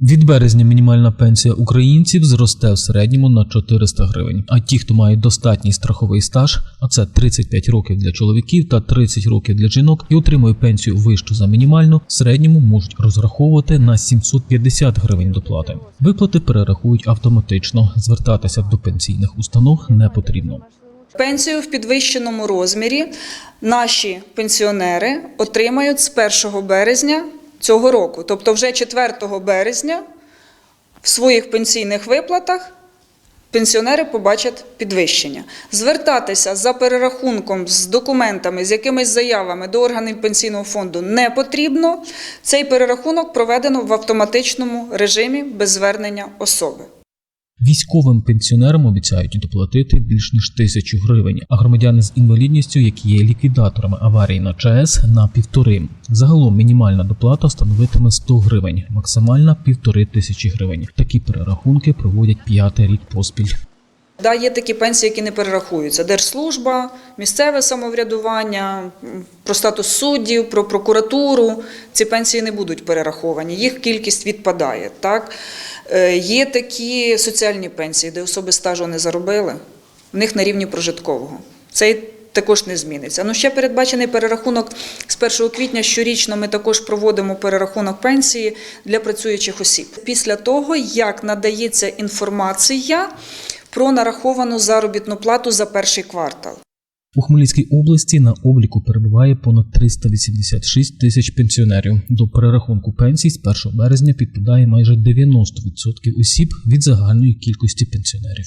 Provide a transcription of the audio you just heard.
Від березня мінімальна пенсія українців зросте в середньому на 400 гривень. А ті, хто має достатній страховий стаж, а це 35 років для чоловіків та 30 років для жінок, і отримує пенсію вищу за мінімальну, в середньому можуть розраховувати на 750 гривень доплати. Виплати перерахують автоматично. Звертатися до пенсійних установ не потрібно. Пенсію в підвищеному розмірі наші пенсіонери отримають з 1 березня цього року. Тобто вже 4 березня в своїх пенсійних виплатах пенсіонери побачать підвищення. Звертатися за перерахунком з документами, з якимись заявами до органів пенсійного фонду не потрібно. Цей перерахунок проведено в автоматичному режимі без звернення особи. Військовим пенсіонерам обіцяють доплатити більш ніж тисячу гривень, а громадяни з інвалідністю, які є ліквідаторами аварії на ЧАЕС, на півтори. Загалом мінімальна доплата становитиме 100 гривень, максимальна півтори тисячі гривень. Такі перерахунки проводять п'ятий рік поспіль. Да, є такі пенсії, які не перерахуються. Держслужба, місцеве самоврядування, про статус суддів, про прокуратуру. Ці пенсії не будуть перераховані, їх кількість відпадає. Так? Е, Є такі соціальні пенсії, де особи стажу не заробили, в них на рівні прожиткового. Цей також не зміниться. Ну, ще передбачений перерахунок з 1 квітня. Щорічно ми також проводимо перерахунок пенсії для працюючих осіб. Після того, як надається інформація про нараховану заробітну плату за перший квартал. У Хмельницькій області на обліку перебуває понад 386 тисяч пенсіонерів. До перерахунку пенсій з 1 березня підпадає майже 90% осіб від загальної кількості пенсіонерів.